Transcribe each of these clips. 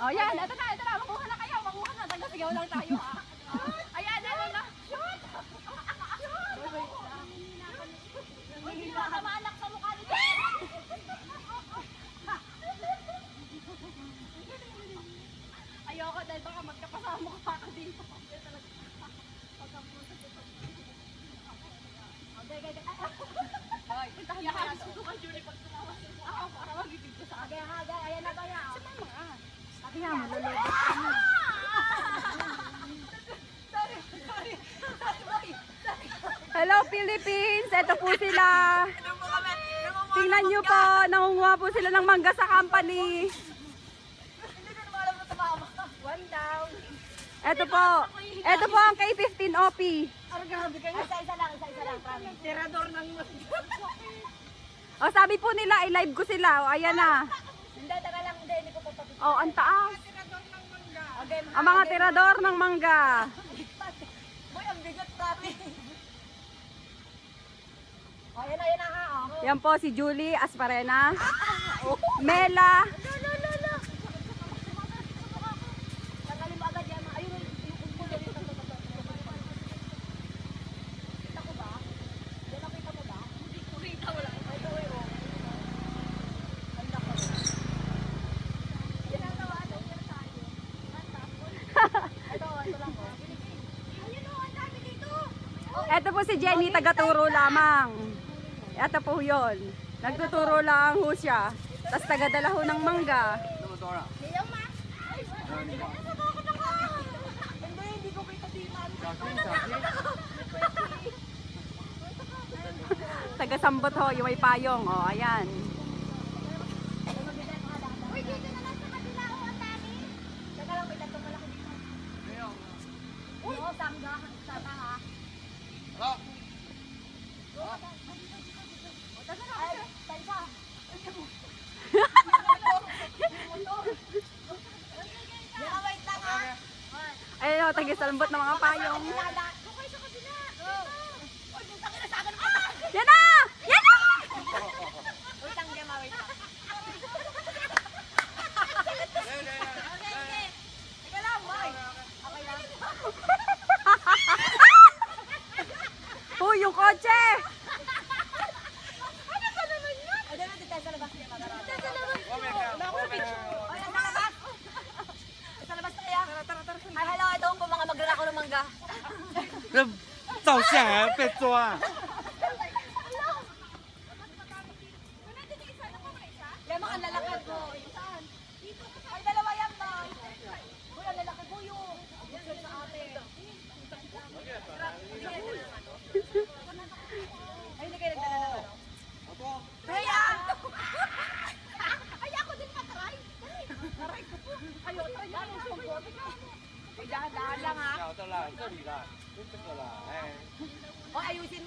Oh, yan. Ito na, ito na. Makuha na kayo. Makuha na. Tagasigaw lang tayo, ha? Ayan, ano na. Shoot! Hindi na ka maanak sa mukha nito. Ayoko dahil baka magkapasama ka pa dito. Okay, okay, okay. Puntahan mo kaya susukan Julie pag tumawa Ako, para magiging ko sa akin. Okay, okay. Ayan na ba yan? Sumama ka. Sabi nga, malulobot ka na. Hello Philippines! Ito po sila. Tingnan nyo po, nangunguha po sila ng mangga sa company. One down. Ito po, ito po ang K15 OP. Isa-isa lang, isa-isa lang. Tirador ng O sabi po nila, i-live ko sila. O ayan na. Hindi, taga lang. Hindi, hindi ko papapit. O, ang taas. Ang mga tirador ng mangga. Boy, ang bigat promise. Oh, yan na, yan na ha. Oh. Yan po si Julie Asparena. Mela. Lo, lo, lo. Tanggalin mo agad yan. Ayun, yung yung ulo dito. Kita ko ba? Yan ang kita mo ba? Hindi ko kita. Wala. Ito, eh, oh. Ang lako. Yan ang tawaan. Yan tayo. Ang tapon. Ito, ito lang oh. Ayun, oh, ang dami dito. Ito po si Jenny, tagaturo lamang. Ito po yun. Nagtuturo lang ho siya. Tapos tagadala ho ng mangga. Tagasambot ho, yung may payong. O, ayan. Uy, dito na lang sa kabila, oh, ang dami. Teka lang, may tatlong malaki dito. Uy, oh, tangga, sana ha. Oh, teka na, ay, tansa. Yan, wait lang ha. Ayun ho, tagasambot ng mga payong. Ilala. Doon kayo sa kabila. Uy, putang ina sa akin. Ah! Yan na! Yan na! Wait lang, Gemma, magrarako ng mangga. 这照相还要被抓。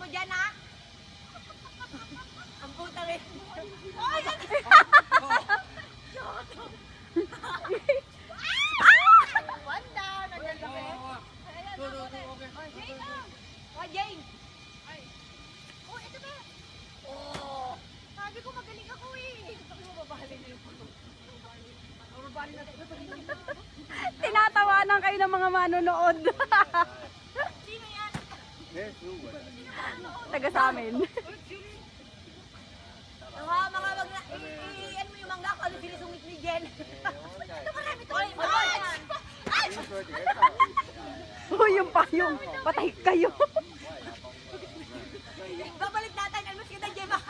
Mo dyan ha. Ang putang eh. Ay, yan. One okay. Oh, Jane lang. Oh, Jane. Ay. Oh, ito ba? Oh. Sabi ko magaling ako eh. Oh. Ito, ito, ito. Tinatawanan kayo ng mga manonood. Taga sa amin. Mga mga wag na, i-iyan mo yung mangga ko, ano sila sumit ni Jen. Eh, ito marami to. Oy, Max! Yung payong, patay kayo. Babalik natin, ano sila Jema.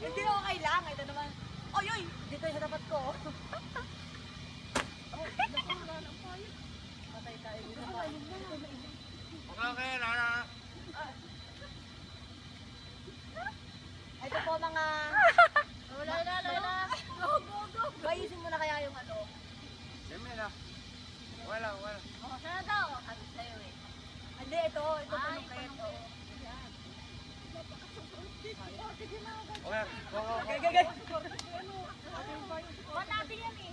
Hindi ako kailangan, ito naman. Oy, oy! Dito yung dapat ko. oh, naku, wala ng payat. Patay tayo. Ito na, na. Okay, okay, Lara. Ito po mga... Wala na, Lola. Go, go, go. Bayusin mo na kaya yung ano. Siyempre na. Wala, wala. Oh, sana daw. Sabi sa'yo eh. Hindi, ito. Ito, ito. Ito. Okay. Okay, okay, okay. Matapin yan eh.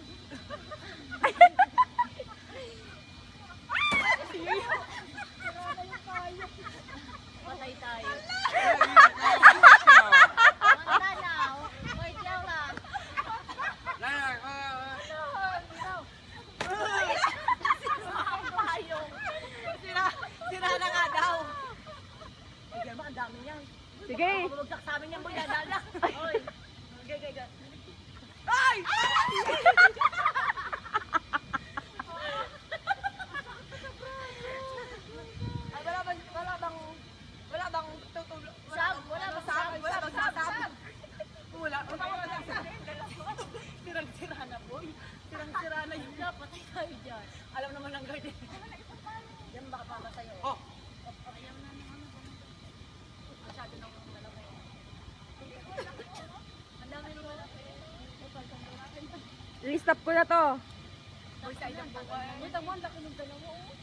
Patay tayo. Sira, sira na nga daw. Ay, yan ba? Ang dami niyan. Sige. Bumagsak sa amin yan, boy. Dala. Oy. Okay, okay, okay. Ay! Ay, wala bang, wala bang, wala bang tutulog? Sab, wala bang sab, wala bang sab? Wala, wala bang sab? Sirang-sira na, boy. Sirang-sira na yun na, patay tayo dyan. Alam naman ng guard eh. Yan baka papa sa'yo. Oh. Ayaw na ng ano. Masyado nang dalawa eh. Ang dami nung malaki. I-stop ko na to. Boy, sa ilang buwan. Wait, ang laki ng dalawa. oh.